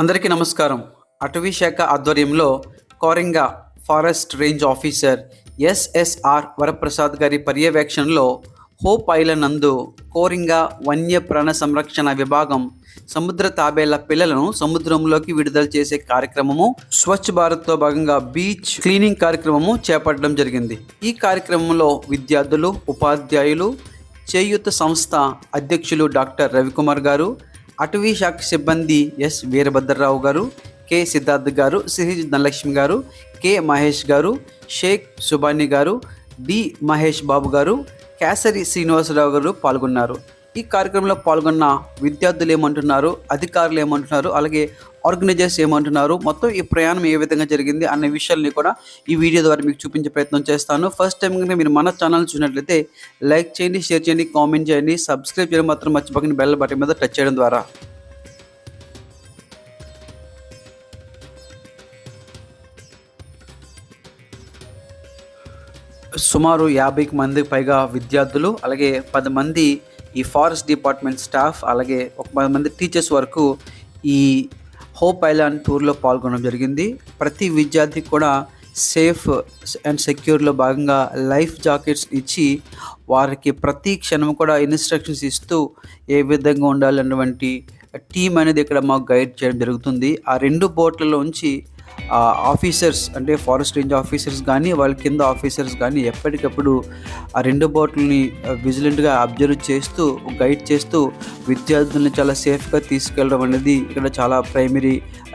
అందరికీ నమస్కారం. అటవీ శాఖ ఆధ్వర్యంలో Coringa forest range officer SSR Varaprasad గారి పర్యవేక్షణలో హోప్ ఐలాండ్ నందు వన్య వన్యప్రాణ సంరక్షణ విభాగం సముద్ర తాబేళ్ళ పిల్లలను సముద్రంలోకి విడుదల చేసే కార్యక్రమము స్వచ్ఛ భారత్తో భాగంగా బీచ్ క్లీనింగ్ కార్యక్రమము చేపట్టడం జరిగింది. ఈ కార్యక్రమంలో విద్యార్థులు ఉపాధ్యాయులు చేయూత సంస్థ అధ్యక్షులు డాక్టర్ రవికుమార్ గారు అటవీ శాఖ సిబ్బంది ఎస్ వీరభద్రరావు గారు కె సిద్ధార్థ్ గారు సిహెచ్ ధనలక్ష్మి గారు కె మహేష్ గారు షేక్ సుబాని గారు డి మహేష్ బాబు గారు కేసరి శ్రీనివాసరావు గారు పాల్గొన్నారు. ఈ కార్యక్రమంలో పాల్గొన్న విద్యార్థులు ఏమంటున్నారు అధికారులు ఏమంటున్నారు అలాగే ఆర్గనైజర్స్ ఏమంటున్నారు మొత్తం ఈ ప్రయాణం ఏ విధంగా జరిగింది అనే విషయాల్ని కూడా ఈ వీడియో ద్వారా మీకు చూపించే ప్రయత్నం చేస్తాను. ఫస్ట్ టైం కనుక మీరు మన ఛానల్ చూసినట్లయితే లైక్ చేయండి షేర్ చేయండి కామెంట్ చేయండి సబ్స్క్రైబ్ చేయడం మాత్రం మర్చిపోకండి బెల్ బటన్ మీద టచ్ చేయడం ద్వారా. సుమారు యాభైకి మందికి పైగా విద్యార్థులు అలాగే పది మంది ఈ ఫారెస్ట్ డిపార్ట్మెంట్ స్టాఫ్ అలాగే ఒక పది మంది టీచర్స్ వరకు ఈ హోప్ ఐలాండ్ టూర్లో పాల్గొనడం జరిగింది. ప్రతి విద్యార్థికి కూడా సేఫ్ అండ్ సెక్యూర్లో భాగంగా లైఫ్ జాకెట్స్ ఇచ్చి వారికి ప్రతి క్షణం కూడా ఇన్స్ట్రక్షన్స్ ఇస్తూ ఏ విధంగా ఉండాలన్నటువంటి టీం అనేది ఇక్కడ మాకు గైడ్ చేయడం జరుగుతుంది. ఆ రెండు బోట్లలోంచి ఉంచి ఆఫీసర్స్ అంటే ఫారెస్ట్ రేంజ్ ఆఫీసర్స్ కానీ వాళ్ళ కింద ఆఫీసర్స్ కానీ ఎప్పటికప్పుడు ఆ రెండు బోట్లని విజిలెంట్గా అబ్జర్వ్ చేస్తూ గైడ్ చేస్తూ విద్యార్థులను చాలా సేఫ్గా తీసుకెళ్ళడం అనేది ఇక్కడ చాలా ప్రైమరీ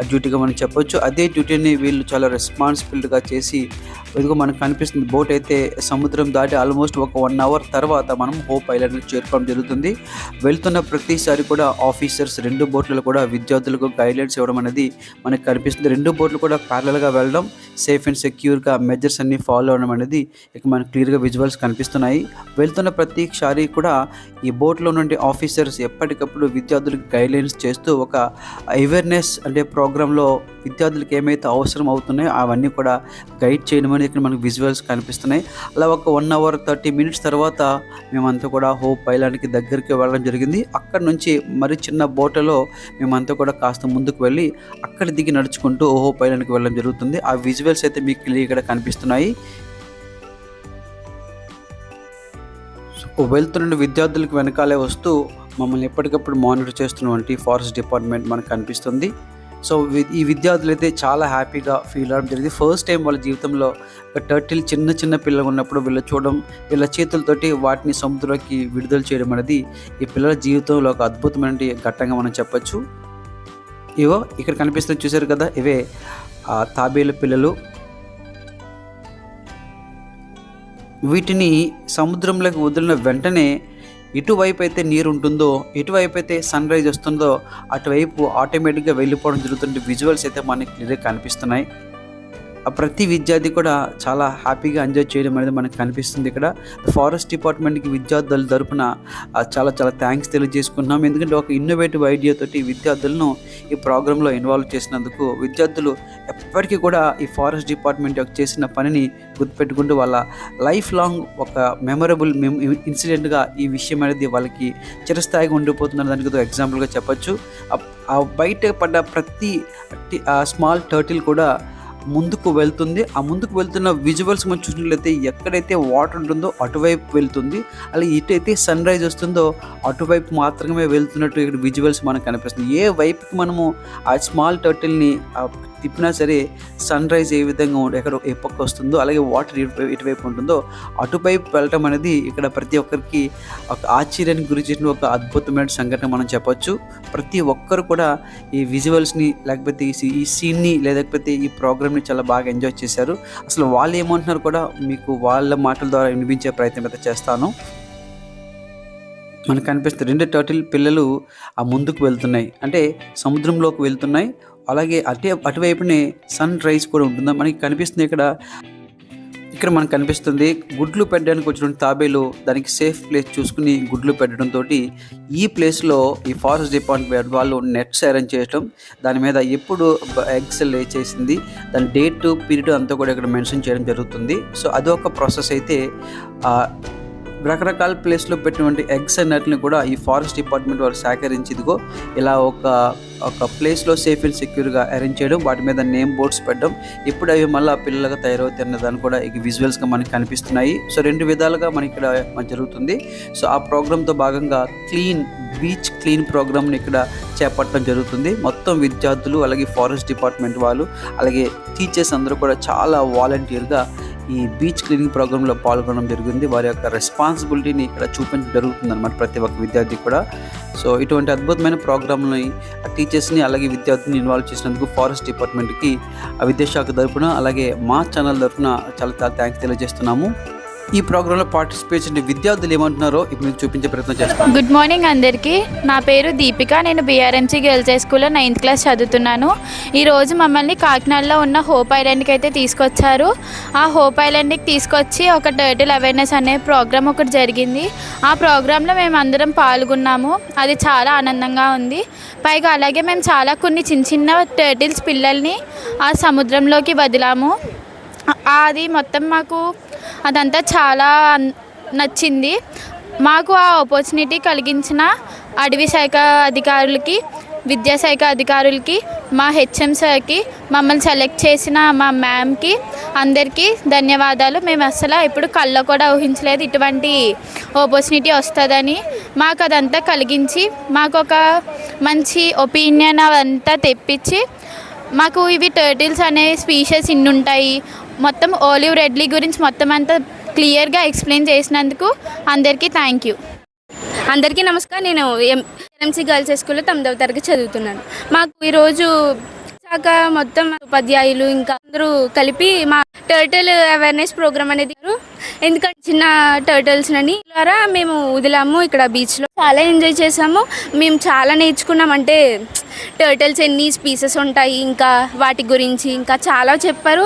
డ్యూటీగా మనం చెప్పొచ్చు. అదే డ్యూటీని వీళ్ళు చాలా రెస్పాన్సిబిలిటీగా చేసి ఇదిగో మనకు కనిపిస్తుంది బోట్ అయితే సముద్రం దాటి ఆల్మోస్ట్ ఒక వన్ అవర్ తర్వాత మనం హోప్ ఐలాండ్ చేరుకోవడం జరుగుతుంది. వెళ్తున్న ప్రతిసారి కూడా ఆఫీసర్స్ రెండు బోట్లలో కూడా విద్యార్థులకు గైడ్లైన్స్ ఇవ్వడం అనేది మనకు కనిపిస్తుంది. రెండు బోట్లు కూడా ప్యారలల్గా వెళ్ళడం సేఫ్ అండ్ సెక్యూర్గా మెజర్స్ అన్ని ఫాలో అవడం అనేది ఇక మనకు క్లియర్గా విజువల్స్ కనిపిస్తున్నాయి. వెళ్తున్న ప్రతిసారి కూడా ఈ బోట్లో నుండి ఆఫీసర్స్ ఎప్పటికప్పుడు విద్యార్థులకు గైడ్లైన్స్ చేస్తూ ఒక అవేర్నెస్ అంటే ప్రోగ్రాంలో విద్యార్థులకు ఏమైతే అవసరం అవుతున్నాయో అవన్నీ కూడా గైడ్ చేయడం అనేది ఇక్కడ మనకు విజువల్స్ కనిపిస్తున్నాయి. అలా ఒక వన్ అవర్ థర్టీ మినిట్స్ తర్వాత మేమంతా కూడా హోప్ ఐలాండ్కి దగ్గరికి వెళ్ళడం జరిగింది. అక్కడ నుంచి మరి చిన్న బోటలో మేమంతా కూడా కాస్త ముందుకు వెళ్ళి అక్కడ దిగి నడుచుకుంటూ హోప్ ఐలాండ్కి వెళ్ళడం జరుగుతుంది. ఆ విజువల్స్ అయితే మీకు క్లియర్ ఇక్కడ కనిపిస్తున్నాయి. వెళ్తున్న విద్యార్థులకు వెనకాలే వస్తూ మమ్మల్ని ఎప్పటికప్పుడు మానిటర్ చేస్తున్నటువంటి ఫారెస్ట్ డిపార్ట్మెంట్ మనకు కనిపిస్తుంది. సో వి- ఈ విద్యార్థులు అయితే చాలా హ్యాపీగా ఫీల్ అవడం జరిగింది. ఫస్ట్ టైం వాళ్ళ జీవితంలో టర్టిల్ చిన్న చిన్న పిల్లలు ఉన్నప్పుడు వీళ్ళు చూడడం వీళ్ళ చేతులతోటి వాటిని సముద్రంలోకి విడుదల చేయడం అనేది ఈ పిల్లల జీవితంలో ఒక అద్భుతమైన ఘట్టంగా మనం చెప్పచ్చు. ఇవో ఇక్కడ కనిపిస్తుంది చూశారు కదా ఇవే తాబేల తాబేలు పిల్లలు. వీటిని సముద్రంలోకి వదిలిన వెంటనే ఇటువైపు అయితే నీరు ఉంటుందో ఇటువైపు అయితే సన్ రైజ్ వస్తుందో అటువైపు ఆటోమేటిక్గా వెళ్ళిపోవడం జరుగుతుంటే విజువల్స్ అయితే మనకి క్లియర్గా కనిపిస్తున్నాయి. ప్రతి విద్యార్థి కూడా చాలా హ్యాపీగా ఎంజాయ్ చేయడం అనేది మనకు కనిపిస్తుంది ఇక్కడ. ఫారెస్ట్ డిపార్ట్మెంట్కి విద్యార్థుల తరపున చాలా చాలా థ్యాంక్స్ తెలియజేసుకున్నాం ఎందుకంటే ఒక ఇన్నోవేటివ్ ఐడియా తోటి విద్యార్థులను ఈ ప్రోగ్రాంలో ఇన్వాల్వ్ చేసినందుకు విద్యార్థులు ఎప్పటికీ కూడా ఈ ఫారెస్ట్ డిపార్ట్మెంట్ యొక్క చేసిన పనిని గుర్తుపెట్టుకుంటూ వాళ్ళ లైఫ్ లాంగ్ ఒక మెమరబుల్ ఇన్సిడెంట్గా ఈ విషయం అనేది వాళ్ళకి చిరస్థాయిగా ఉండిపోతున్న దానికి ఎగ్జాంపుల్గా చెప్పొచ్చు. ఆ- బయట పడ్డ ప్రతి స్మాల్ టర్టిల్ కూడా ముందుకు వెళ్తుంది. ఆ ముందుకు వెళ్తున్న విజువల్స్ మనం చూసినట్లయితే ఎక్కడైతే వాటర్ ఉంటుందో అటువైపు వెళ్తుంది. అలాగే ఇటైతే సన్ రైజ్ వస్తుందో అటువైపు మాత్రమే వెళ్తున్నట్టు ఇక్కడ విజువల్స్ మనకు కనిపిస్తుంది. ఏ వైపుకి మనము ఆ స్మాల్ టర్టిల్ని తిప్పినా సరే సన్ రైజ్ ఏ విధంగా ఎక్కడ ఏ పక్క వస్తుందో అలాగే వాటర్ ఎటువైపు ఇటువైపు ఉంటుందో అటువైపు వెళ్ళటం అనేది ఇక్కడ ప్రతి ఒక్కరికి ఒక ఆశ్చర్యానికి గురి చేసిన ఒక అద్భుతమైన సంఘటన మనం చెప్పొచ్చు. ప్రతి ఒక్కరు కూడా ఈ విజువల్స్ని లేకపోతే ఈ ఈ సీన్ని లేకపోతే ఈ ప్రోగ్రామ్ని చాలా బాగా ఎంజాయ్ చేశారు. అసలు వాళ్ళు ఏమంటున్నారు కూడా మీకు వాళ్ళ మాటల ద్వారా వినిపించే ప్రయత్నం అయితే చేస్తాను. మనకు కనిపిస్తుంది. రెండు టర్టిల్ పిల్లలు ఆ ముందుకు వెళ్తున్నాయి. అంటే సముద్రంలోకి వెళ్తున్నాయి. అలాగే అటే అటువైపునే సన్ రైజ్ కూడా ఉంటుంది. మనకి కనిపిస్తుంది ఇక్కడ. ఇక్కడ మనకు కనిపిస్తుంది గుడ్లు పెట్టడానికి వచ్చిన తాబేలు. దానికి సేఫ్ ప్లేస్ చూసుకుని గుడ్లు పెట్టడంతో ఈ ప్లేస్లో ఈ ఫారెస్ట్ డిపార్ట్మెంట్ వాళ్ళు నెట్స్ అరేంజ్ చేయడం దాని మీద ఎప్పుడు ఎగ్స్ లే చేసింది. దాని డేట్ పీరియడ్ అంతా కూడా ఇక్కడ మెన్షన్ చేయడం జరుగుతుంది. సో అదొక ప్రాసెస్ అయితే రకరకాల ప్లేస్లో పెట్టినటువంటి ఎగ్స్ అన్నిటిని కూడా ఈ ఫారెస్ట్ డిపార్ట్మెంట్ వారు సేకరించి ఇదిగో ఇలా ఒక ఒక ప్లేస్లో సేఫ్ అండ్ సెక్యూర్గా అరేంజ్ చేయడం వాటి మీద నేమ్ బోర్డ్స్ పెట్టడం ఇప్పుడు అవి మళ్ళీ పిల్లలుగా తయారవుతున్న దాన్ని కూడా ఇక విజువల్స్గా మనకి కనిపిస్తున్నాయి. సో రెండు విధాలుగా మనకి ఇక్కడ జరుగుతుంది. సో ఆ ప్రోగ్రామ్తో భాగంగా క్లీన్ బీచ్ క్లీన్ ప్రోగ్రామ్ని ఇక్కడ చేపట్టడం జరుగుతుంది. మొత్తం విద్యార్థులు అలాగే ఫారెస్ట్ డిపార్ట్మెంట్ వాళ్ళు అలాగే టీచర్స్ అందరూ కూడా చాలా వాలంటీర్గా ఈ బీచ్ క్లీనింగ్ ప్రోగ్రాంలో పాల్గొనడం జరిగింది. వారి యొక్క రెస్పాన్సిబిలిటీని ఇక్కడ చూపించడం జరుగుతుంది అనమాట ప్రతి ఒక్క విద్యార్థి కూడా. సో ఇటువంటి అద్భుతమైన ప్రోగ్రాంని టీచర్స్ని అలాగే విద్యార్థిని ఇన్వాల్వ్ చేసినందుకు ఫారెస్ట్ డిపార్ట్మెంట్కి ఆ విద్యాశాఖ తరఫున అలాగే మా ఛానల్ తరపున చాలా చాలా థ్యాంక్స్ తెలియజేస్తున్నాము. ఈ ప్రోగ్రాంలో పార్టిసిపేట్ చేసిన విద్యార్థులు ఏమంటున్నారో ఇప్పుడు మీకు చూపించే ప్రయత్నం చేస్తాను గుడ్ మార్నింగ్ అందరికీ. నా పేరు దీపిక. నేను బీఆర్ఎంసీ గర్ల్స్ హై స్కూల్లో నైన్త్ క్లాస్ చదువుతున్నాను. ఈరోజు మమ్మల్ని కాకినాడలో ఉన్న హోప్ ఐలాండ్కి అయితే తీసుకొచ్చారు. ఆ హోప్ ఐలాండ్కి తీసుకొచ్చి ఒక టర్టిల్ అవేర్నెస్ అనే ప్రోగ్రామ్ ఒకటి జరిగింది. ఆ ప్రోగ్రాంలో మేము అందరం పాల్గొన్నాము. అది చాలా ఆనందంగా ఉంది. పైగా అలాగే మేము చాలా కొన్ని చిన్న చిన్న టర్టిల్స్ పిల్లల్ని ఆ సముద్రంలోకి వదిలాము. అది మొత్తం మాకు అదంతా చాలా అన్- నచ్చింది. మాకు ఆ ఆపర్చునిటీ కలిగించిన అడవి శాఖ అధికారులకి విద్యాశాఖ అధికారులకి మా హెచ్ఎం సార్కి మమ్మల్ని సెలెక్ట్ చేసిన మా మ్యామ్కి అందరికీ ధన్యవాదాలు. మేము అసలు ఇప్పుడు కళ్ళ కూడా ఊహించలేదు ఇటువంటి ఆపర్చునిటీ వస్తుందని. మాకు అదంతా కలిగించి మాకు ఒక మంచి ఒపీనియన్ అవంతా తెప్పించి మాకు ఇవి టర్టిల్స్ అనే స్పీషెస్ ఇన్ని ఉంటాయి మొత్తం ఓలివ్ రెడ్లీ గురించి మొత్తం అంతా క్లియర్గా ఎక్స్ప్లెయిన్ చేసినందుకు అందరికీ థ్యాంక్ యూ. అందరికీ నమస్కారం. నేను ఎంఎంసీ గర్ల్స్ స్కూల్లో తొమ్మిదవ తరగతి చదువుతున్నాను. మాకు ఈరోజు శాఖ మొత్తం ఉపాధ్యాయులు ఇంకా అందరూ కలిపి మా టర్టిల్ అవేర్నెస్ ప్రోగ్రామ్ అనేది ఎందుకంటే చిన్న టర్టిల్స్ అని ద్వారా మేము వదిలాము ఇక్కడ బీచ్లో చాలా ఎంజాయ్ చేసాము మేము చాలా నేర్చుకున్నాం. అంటే టర్టిల్స్ ఎన్ని స్పీసెస్ ఉంటాయి ఇంకా వాటి గురించి ఇంకా చాలా చెప్పారు.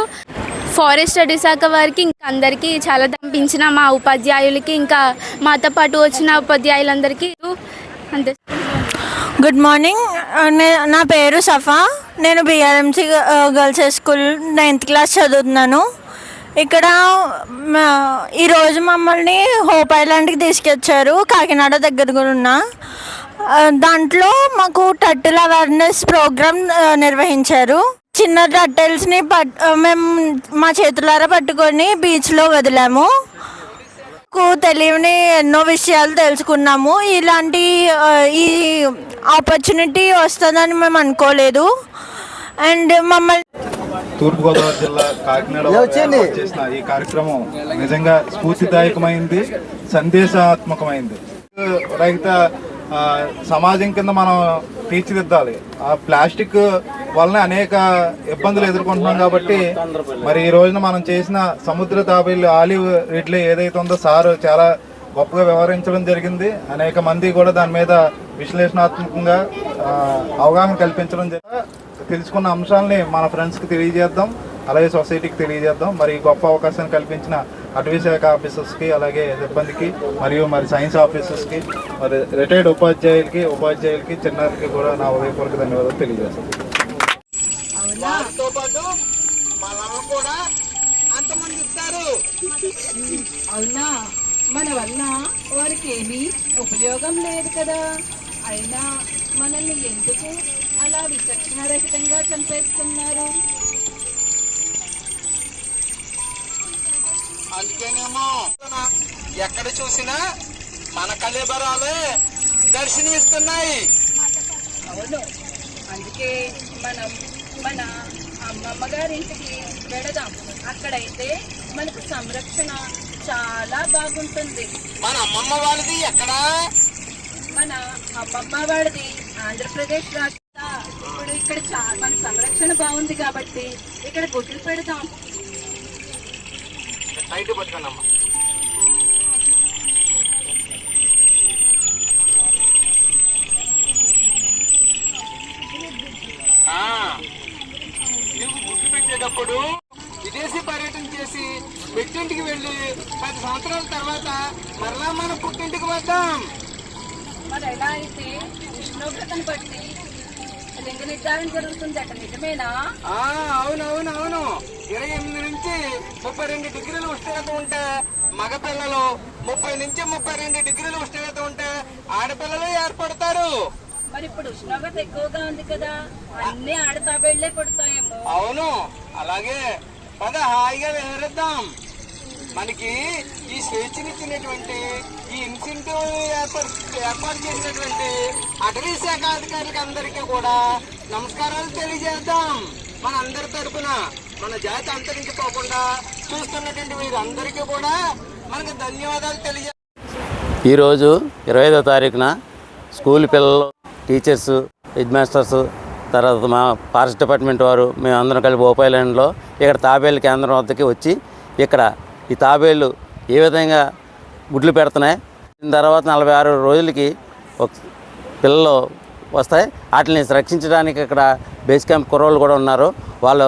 ఫారెస్ట్ స్టడీ శాఖ వారికి ఇంకా అందరికీ చాలా పంపించిన మా ఉపాధ్యాయులకి ఇంకా మాతో పాటు వచ్చిన ఉపాధ్యాయులందరికీ అంతే. గుడ్ మార్నింగ్ నా పేరు సఫా. నేను BRMC girls high school ninth class చదువుతున్నాను. ఇక్కడ ఈరోజు మమ్మల్ని హోప్ ఐలాండ్కి తీసుకొచ్చారు. కాకినాడ దగ్గర కూడా ఉన్న. దాంట్లో మాకు టర్టిల్ అవేర్నెస్ ప్రోగ్రామ్ నిర్వహించారు. చిన్న టర్టిల్స్ని పట్ మేము మా చేతులారా పట్టుకొని బీచ్లో వదిలాము. నాకు తెలియని ఎన్నో విషయాలు తెలుసుకున్నాము. ఇలాంటి ఈ ఆపర్చునిటీ వస్తుందని మేము అనుకోలేదు. అండ్ మమ్మల్ని తూర్పుగోదావరి జిల్లా కాకినాడ చేసిన ఈ కార్యక్రమం నిజంగా స్ఫూర్తిదాయకమైంది సందేశాత్మకమైంది. రహిత ఆ, సమాజం కింద మనం తీర్చిదిద్దాలి. ఆ ప్లాస్టిక్ వలన అనేక ఇబ్బందులు ఎదుర్కొంటున్నాం కాబట్టి మరి ఈ రోజున మనం చేసిన సముద్ర తాబేలు ఆలివ్ ఇడ్లీ ఏదైతే ఉందో సార్ చాలా గొప్పగా వ్యవహరించడం జరిగింది. అనేక మంది కూడా దాని మీద విశ్లేషణాత్మకంగా అవగాహన కల్పించడం జరిగింది. తెలుసుకున్న అంశాలని మన ఫ్రెండ్స్కి తెలియజేద్దాం. అలాగే సొసైటీకి తెలియజేద్దాం. మరి గొప్ప అవకాశాన్ని కల్పించిన అటవీ శాఖ ఆఫీసర్స్కి అలాగే సిబ్బందికి మరియు మరి సైన్స్ ఆఫీసర్స్కి మరి రిటైర్డ్ ఉపాధ్యాయులకి ఉపాధ్యాయులకి చిన్నారికి కూడా నా ఉదయపూర్వక ధన్యవాదాలు తెలియజేస్తాను. అవునా? మన వల్ల వారికి ఏమీ ఉపయోగం లేదు కదా. అయినా మనల్ని ఎందుకు అలా విచక్షణారహితంగా చంపేస్తున్నారు? అందుకేనేమో ఎక్కడ చూసినా మన కలేబరాలే దర్శనమిస్తున్నాయి. అవును అందుకే మనం మన అమ్మమ్మ గారింటికి వెళదాం. అక్కడైతే మనకు సంరక్షణ చాలా బాగుంటుంది. మన అమ్మమ్మ వాళ్ళది ఎక్కడా? మన అమ్మమ్మ వాడిది ఆంధ్రప్రదేశ్ రాష్ట్ర. ఇప్పుడు ఇక్కడ చాలా మన సంరక్షణ బాగుంది కాబట్టి ఇక్కడ గుడ్లు పెడదాం నైట్ పట్టుకోండి అమ్మ నువ్వు గుడ్లు పెట్టేటప్పుడు విదేశీ పర్యటన చేసి పెట్టింటికి వెళ్ళి పది సంవత్సరాల తర్వాత మరలా మనం పుట్టింటికి వద్దాం. మరి ఎలా అయితే ఉష్ణోగ్రతను బట్టి లింగ నిర్ధారణ జరుగుతుంది అట నిజమేనా? ఆ అవును అవును అవును. ఇరవై ఎనిమిది నుంచి ముప్పై రెండు డిగ్రీలు ఉష్ణోగ్రత ఉంటే మగ పిల్లలు ముప్పై నుంచి ముప్పై రెండు డిగ్రీల ఉష్ణోగ్రత ఉంటే ఆడపిల్లలు ఏర్పడతారు. మరి ఇప్పుడు ఉష్ణోగ్రత ఎక్కువగా ఉంది కదా అన్ని ఆడతాబేళ్ళే పడతాయేమో. అవును. అలాగే పద హాయిగా విహరిద్దాం. మనకి ఈ స్వేచ్ఛనిచ్చినటువంటి ఈ ఇన్సెంటివ్ ఏర్పాటు ఏర్పాటు చేసినటువంటి అటవీ శాఖ అధికారులకు అందరికీ కూడా నమస్కారాలు తెలియజేద్దాం. మన అందరి తరఫున మన జాతి అంతరించిపోకుండా చూస్తున్నటువంటి వీరందరికీ కూడా మనకు ధన్యవాదాలు తెలియజే ఈరోజు ఇరవై ఐదో తారీఖున స్కూల్ పిల్లలు టీచర్స్ హెడ్ మాస్టర్స్ తర్వాత మా ఫారెస్ట్ డిపార్ట్మెంట్ వారు మేము అందరం కలిపి ఓపాయిలాండ్లో ఇక్కడ తాబేలు కేంద్రం వద్దకి వచ్చి ఇక్కడ ఈ తాబేళ్ళు ఏ విధంగా గుడ్లు పెడుతున్నాయి? దీని తర్వాత నలభై ఆరు రోజులకి ఒక పిల్లలు వస్తాయి. వాటిని రక్షించడానికి ఇక్కడ బేస్ క్యాంప్ కుర్రోళ్ళు కూడా ఉన్నారు. వాళ్ళు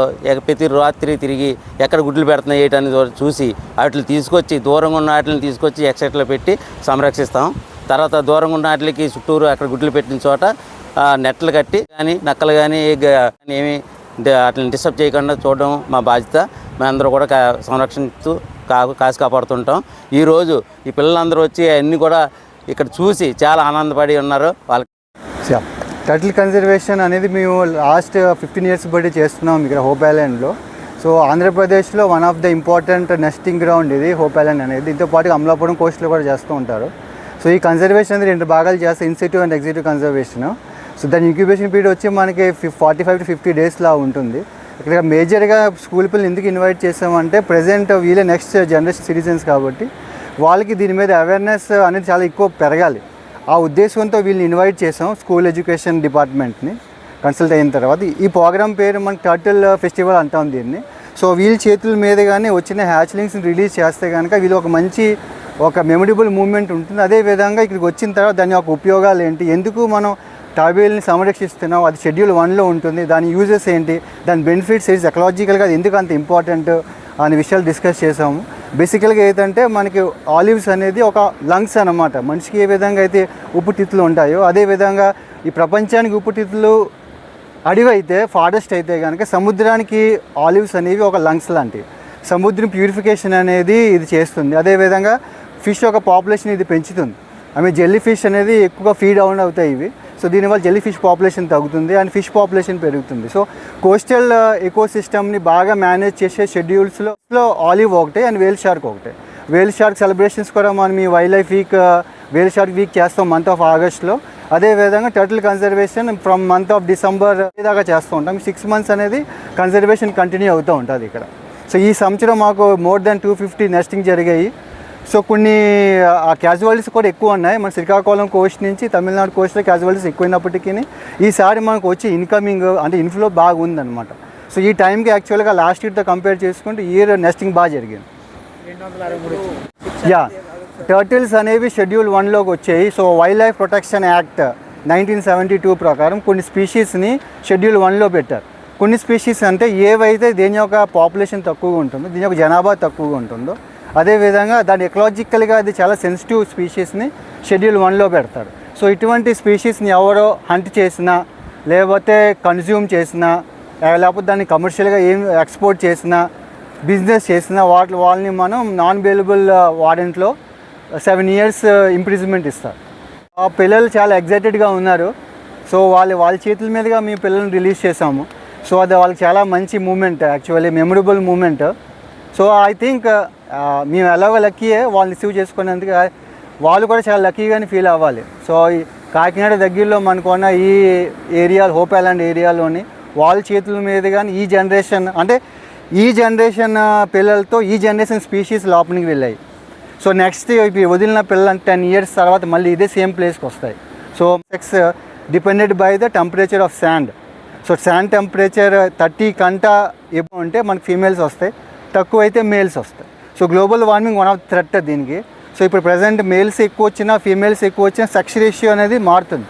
ప్రతి రాత్రి తిరిగి ఎక్కడ గుడ్లు పెడుతున్నాయి ఏంటని అనేది చూసి వాటిని తీసుకొచ్చి దూరంగా ఉన్న వాటిని తీసుకొచ్చి ఎక్సైట్లో పెట్టి సంరక్షిస్తాం. తర్వాత దూరంగా ఉన్న వాటికి చుట్టూరు అక్కడ గుడ్లు పెట్టిన చోట నెట్లు కట్టి కానీ నక్కలు కానీ ఏమి వాటిని డిస్టర్బ్ చేయకుండా చూడడం మా బాధ్యత. మేమందరూ కూడా కా- సంరక్షిస్తూ కా కాసి కాపాడుతుంటాం. ఈరోజు ఈ పిల్లలందరూ వచ్చి అన్నీ కూడా ఇక్కడ చూసి చాలా ఆనందపడి ఉన్నారు. వాళ్ళకి టర్టిల్ కన్జర్వేషన్ అనేది మేము లాస్ట్ ఫిఫ్టీన్ ఇయర్స్ బట్టి చేస్తున్నాం ఇక్కడ హోప్ ఐలాండ్లో. సో ఆంధ్రప్రదేశ్లో one of the important nesting ground ఇది హోప్ ఐలాండ్ అనేది. దీంతో పాటు అమలాపురం కోస్ట్లో కూడా చేస్తూ ఉంటారు. సో ఈ కన్జర్వేషన్ అనేది రెండు భాగాలు చేస్తే in situ and ex situ conservation. So దాని ఇంక్యుబేషన్ పీరియడ్ వచ్చి మనకి ఫార్టీ ఫైవ్ టు ఫిఫ్టీ డేస్లా ఉంటుంది. ఇక్కడ మేజర్గా స్కూల్ పిల్లలు ఎందుకు ఇన్వైట్ చేసామంటే ప్రజెంట్ వీళ్ళే నెక్స్ట్ జనరేషన్ సిటిజన్స్ కాబట్టి వాళ్ళకి దీని మీద అవేర్నెస్ అనేది చాలా ఎక్కువ పెరగాలి. ఆ ఉద్దేశంతో వీళ్ళని ఇన్వైట్ చేసాం స్కూల్ ఎడ్యుకేషన్ డిపార్ట్మెంట్ని కన్సల్ట్ అయిన తర్వాత ఈ ప్రోగ్రామ్ పేరు మనకి టర్టిల్ ఫెస్టివల్ అంటాం దీన్ని. సో వీళ్ళ చేతుల మీద కానీ వచ్చిన హ్యాచ్లింగ్స్ని రిలీజ్ చేస్తే కనుక వీళ్ళు ఒక మంచి ఒక మెమొరబుల్ మూమెంట్ ఉంటుంది. అదే విధంగా ఇక్కడికి వచ్చిన తర్వాత దాని యొక్క ఉపయోగాలు ఏంటి? ఎందుకు మనం టాబేల్ని సంరక్షిస్తున్నాం అది షెడ్యూల్ వన్లో ఉంటుంది దాని యూజెస్ ఏంటి దాని బెనిఫిట్స్ ఏంటి ఎకలాజికల్గా ఎందుకు అంత ఇంపార్టెంట్ అనే విషయాలు డిస్కస్ చేసాము బేసికల్గా ఏంటంటే మనకి ఆలివ్స్ అనేది ఒక లంగ్స్ అన్నమాట. మనిషికి ఏ విధంగా అయితే ఊపిరితిత్తులు ఉంటాయో అదే విధంగా ఈ ప్రపంచానికి ఊపిరితిత్తులు అడవి అయితే ఫారెస్ట్ అయితే కనుక సముద్రానికి ఆలివ్స్ అనేవి ఒక లంగ్స్ లాంటివి. సముద్రం ప్యూరిఫికేషన్ అనేది ఇది చేస్తుంది. అదేవిధంగా ఫిష్ యొక్క పాపులేషన్ ఇది పెంచుతుంది. ఐ మీన్ జెల్లీ ఫిష్ అనేది ఎక్కువగా ఫీడ్ అవుట్ అవుతాయి ఇవి. సో దీనివల్ల జెల్లీ ఫిష్ పాపులేషన్ తగ్గుతుంది అండ్ ఫిష్ పాపులేషన్ పెరుగుతుంది. సో కోస్టల్ ఎకో సిస్టమ్ని బాగా మేనేజ్ చేసే షెడ్యూల్స్లో ఆలివ్ ఒకటే అండ్ వేల్ షార్క్ ఒకటే. వేల్ షార్క్ సెలబ్రేషన్స్ కూడా మనం ఈ wildlife week whale shark week చేస్తాం మంత్ ఆఫ్ ఆగస్ట్లో అదేవిధంగా turtle conservation from month of December దాకా చేస్తూ ఉంటాం. సిక్స్ మంత్స్ అనేది కన్జర్వేషన్ కంటిన్యూ అవుతూ ఉంటుంది ఇక్కడ. సో ఈ సంవత్సరం మాకు more than two fifty nesting జరిగాయి. సో కొన్ని ఆ క్యాజువాలిటీస్ కూడా ఎక్కువ ఉన్నాయి. మన శ్రీకాకుళం కోస్ట్ నుంచి తమిళనాడు కోస్ట్లో క్యాజువాలిటీస్ ఎక్కువైనప్పటికీ ఈసారి మనకు వచ్చి ఇన్కమింగ్ అంటే ఇన్ఫ్లో బాగా ఉందన్నమాట సో ఈ టైంకి యాక్చువల్గా లాస్ట్ ఇయర్తో కంపేర్ చేసుకుంటే ఇయర్ నెస్టింగ్ బాగా జరిగింది. యా టర్టిల్స్ అనేవి షెడ్యూల్ వన్లోకి వచ్చాయి. So wildlife protection act nineteen seventy two ప్రకారం కొన్ని స్పీషీస్ని షెడ్యూల్ వన్లో పెట్టారు. కొన్ని స్పీషీస్ అంటే ఏవైతే దీని యొక్క పాపులేషన్ తక్కువగా ఉంటుందో దీని యొక్క జనాభా తక్కువగా ఉంటుందో అదేవిధంగా దాని ఎకలాజికల్గా అది చాలా సెన్సిటివ్ స్పీషీస్ని షెడ్యూల్ వన్లో పెడతారు సో ఇటువంటి స్పీషీస్ని ఎవరో హంట్ చేసినా లేకపోతే కన్జ్యూమ్ చేసినా లేకపోతే దాన్ని కమర్షియల్గా ఏం ఎక్స్పోర్ట్ చేసినా బిజినెస్ చేసినా వాటి వాళ్ళని మనం నాన్ అవైలబుల్ వారెంట్లో సెవెన్ ఇయర్స్ ఇంప్రిజ్మెంట్ ఇస్తారు. ఆ పిల్లలు చాలా ఎగ్జైటెడ్గా ఉన్నారు. సో వాళ్ళ వాళ్ళ చేతుల మీదుగా మీ పిల్లల్ని రిలీజ్ చేసాము సో అది వాళ్ళకి చాలా మంచి moment actually memorable moment. So I think మేము ఎలాగో లక్కీయే వాళ్ళని రిసీవ్ చేసుకున్నందుకు వాళ్ళు కూడా చాలా లక్కీగానే ఫీల్ అవ్వాలి. సో ఈ కాకినాడ దగ్గరలో మనకున్న ఈ ఏరియా హోప్ ఐలాండ్ ఏరియాలోని వాళ్ళ చేతుల మీద కానీ ఈ జనరేషన్ అంటే ఈ జనరేషన్ పిల్లలతో ఈ జనరేషన్ స్పీషీస్ లోపలికి వెళ్ళాయి. సో నెక్స్ట్ ఇప్పుడు వదిలిన పిల్లలు టెన్ ఇయర్స్ తర్వాత మళ్ళీ ఇదే సేమ్ ప్లేస్కి వస్తాయి. So sex depended by the temperature of sand so sand temperature thirty కంట ఎక్కువ ఉంటే మనకి ఫీమేల్స్ వస్తాయి. తక్కువ అయితే మేల్స్ వస్తాయి so global warming one of threat దీనికి. సో ఇప్పుడు ప్రజెంట్ మేల్స్ ఎక్కువ వచ్చినా ఫీమేల్స్ ఎక్కువ వచ్చినా సెక్స్ రేషియో అనేది మారుతుంది.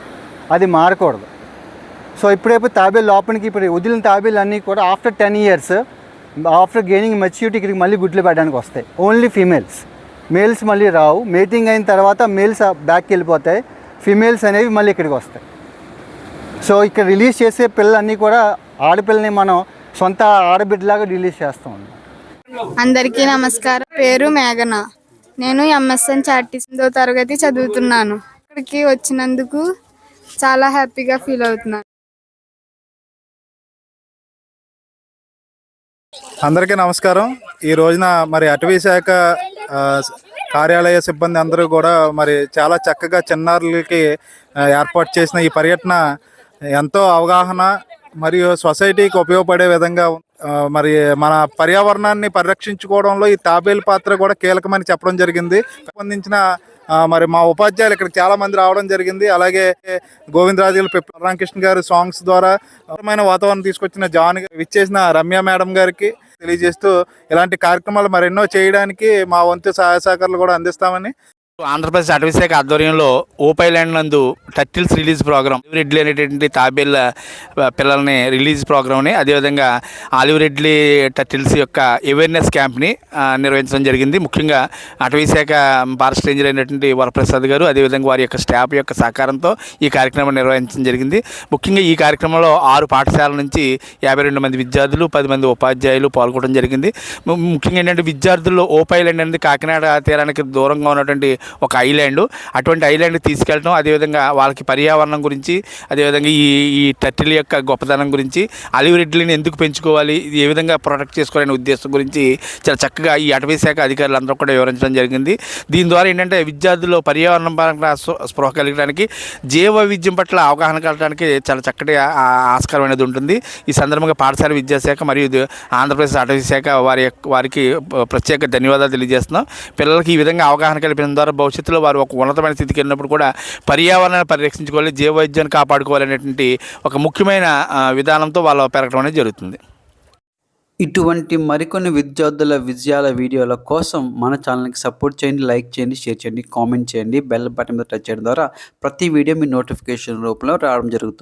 అది మారకూడదు. సో ఇప్పుడైపోయి తాబేలు లోపలికి ఇప్పుడు వదిలిన తాబేలు అన్నీ కూడా after ten years after gaining maturity ఇక్కడికి మళ్ళీ గుడ్లు పెట్టడానికి వస్తాయి. ఓన్లీ ఫీమేల్స్ మేల్స్ మళ్ళీ రావు. మేటింగ్ అయిన తర్వాత మేల్స్ బ్యాక్కి వెళ్ళిపోతాయి. ఫీమేల్స్ అనేవి మళ్ళీ ఇక్కడికి వస్తాయి. సో ఇక్కడ రిలీజ్ చేసే పిల్లలన్నీ కూడా ఆడపిల్లని మనం సొంత ఆడబిడ్డలాగా రిలీజ్ చేస్తూ ఉన్నాం అందరికీ నమస్కారం. పేరు మేఘన. నేను ఎంఎస్ఎన్ చార్టీస్దో తరగతి చదువుతున్నాను. ఇక్కడికి వచ్చినందుకు చాలా హ్యాపీగా ఫీల్ అవుతున్నాను. అందరికీ నమస్కారం. ఈ రోజున మరి అటవీ శాఖ కార్యాలయ సిబ్బంది అందరూ కూడా మరి చాలా చక్కగా చిన్నారులకి ఏర్పాటు చేసిన ఈ పర్యటన ఎంతో అవగాహన మరియు సొసైటీకి ఉపయోగపడే విధంగా మరి మన పర్యావరణాన్ని పరిరక్షించుకోవడంలో ఈ తాబేలు పాత్ర కూడా కీలకమని చెప్పడం జరిగింది. సంబంధించిన మరి మా ఉపాధ్యాయులు ఇక్కడ చాలా మంది రావడం జరిగింది. అలాగే గోవిందరాజులు రామకృష్ణ గారి సాంగ్స్ ద్వారా అద్భుతమైన వాతావరణం తీసుకొచ్చిన జాన్ గారు విచ్చేసిన రమ్య మేడం గారికి తెలియజేస్తూ ఇలాంటి కార్యక్రమాలు మరెన్నో చేయడానికి మా వంతు సహాయ సహకారాలు కూడా అందిస్తామని ఆంధ్రప్రదేశ్ అటవీశాఖ ఆధ్వర్యంలో ఓపైలాండ్ నందు టర్టిల్స్ రిలీజ్ ప్రోగ్రామ్ రెడ్లీ అనేటువంటి తాబేళ్ళ పిల్లల్ని రిలీజ్ ప్రోగ్రామ్ని అదేవిధంగా ఆలివ్ రెడ్లీ టర్టిల్స్ యొక్క అవేర్నెస్ క్యాంప్ని నిర్వహించడం జరిగింది. ముఖ్యంగా అటవీశాఖ ఫారెస్ట్ రేంజర్ అయినటువంటి వరప్రసాద్ గారు అదేవిధంగా వారి యొక్క స్టాఫ్ యొక్క సహకారంతో ఈ కార్యక్రమం నిర్వహించడం జరిగింది. ముఖ్యంగా ఈ కార్యక్రమంలో ఆరు పాఠశాలల నుంచి యాభై రెండు మంది విద్యార్థులు పది మంది ఉపాధ్యాయులు పాల్గొనడం జరిగింది. ముఖ్యంగా ఏంటంటే విద్యార్థుల్లో ఓపైలాండ్ అనేది కాకినాడ తీరానికి దూరంగా ఉన్నటువంటి ఒక ఐలాండ్. అటువంటి ఐలాండ్ తీసుకెళ్ళడం అదేవిధంగా వాళ్ళకి పర్యావరణం గురించి అదేవిధంగా ఈ ఈ టర్టిల్ యొక్క గొప్పతనం గురించి అలివ్ రెడ్డిని ఎందుకు పెంచుకోవాలి ఏ విధంగా ప్రొటెక్ట్ చేసుకోవాలనే ఉద్దేశం గురించి చాలా చక్కగా ఈ అటవీ శాఖ అధికారులందరూ కూడా వివరించడం జరిగింది. దీని ద్వారా ఏంటంటే విద్యార్థుల్లో పర్యావరణం పరంగా స్పృహ కలిగడానికి జీవ విద్యం పట్ల అవగాహన కలగడానికి చాలా చక్కటి ఆస్కారం అనేది ఉంటుంది. ఈ సందర్భంగా పాఠశాల విద్యాశాఖ మరియు ఆంధ్రప్రదేశ్ అటవీ శాఖ వారి యొక్క- వారికి ప్రత్యేక ధన్యవాదాలు తెలియజేస్తున్నాం. పిల్లలకి ఈ విధంగా అవగాహన కల్పించడం ద్వారా భవిష్యత్తులో వారు ఒక ఉన్నతమైన స్థితికి వెళ్ళినప్పుడు కూడా పర్యావరణాన్ని పరిరక్షించుకోవాలి జీవవైద్యాన్ని కాపాడుకోవాలి అనేటువంటి ఒక ముఖ్యమైన విధానంతో వాళ్ళు పెరగడం అనేది జరుగుతుంది. ఇటువంటి మరికొన్ని విద్యార్థుల విజయాల వీడియోల కోసం మన ఛానల్కి సపోర్ట్ చేయండి లైక్ చేయండి షేర్ చేయండి కామెంట్ చేయండి బెల్ బటన్ మీద టచ్ చేయడం ద్వారా ప్రతి వీడియో మీ నోటిఫికేషన్ రూపంలో రావడం జరుగుతుంది.